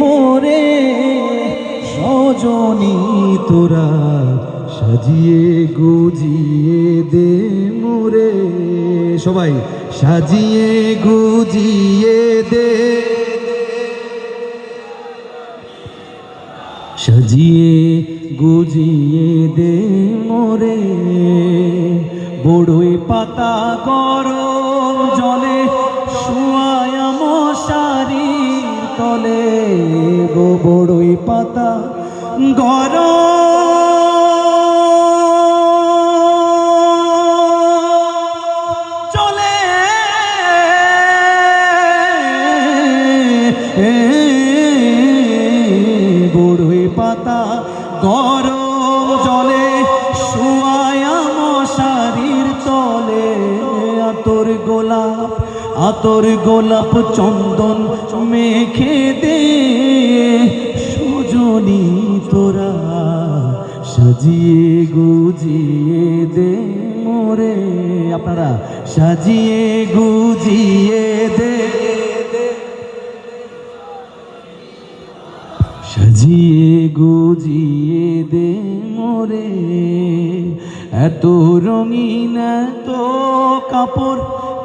মোরে সজনী তোরা সাজিয়ে গুজিয়ে দে মোরে। সবাই সাজিয়ে গুজিয়ে দে। সাজিয়ে গুজিয়ে দে মোরে। বড়ই পাতা গরম জলে গো বড়ই পাতা গরম। চলে। বড়ই পাতা গরম জলে শুয়ায়া মশারির তলে আতর গোলাপ আতর গোলাপ চন্দন মেখে দে সুজনী তোরা সাজিয়ে গুজিয়ে দে মোরে। আপনারা সাজিয়ে গুজিয়ে দে। সাজিয়ে গুজিয়ে দে মোরে। এত রঙিন এত কাপড়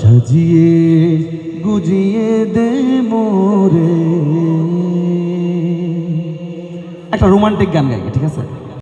সাজিয়ে গুজিয়ে দে মোরে। একটা রোমান্টিক গান গাই ঠিক আছে?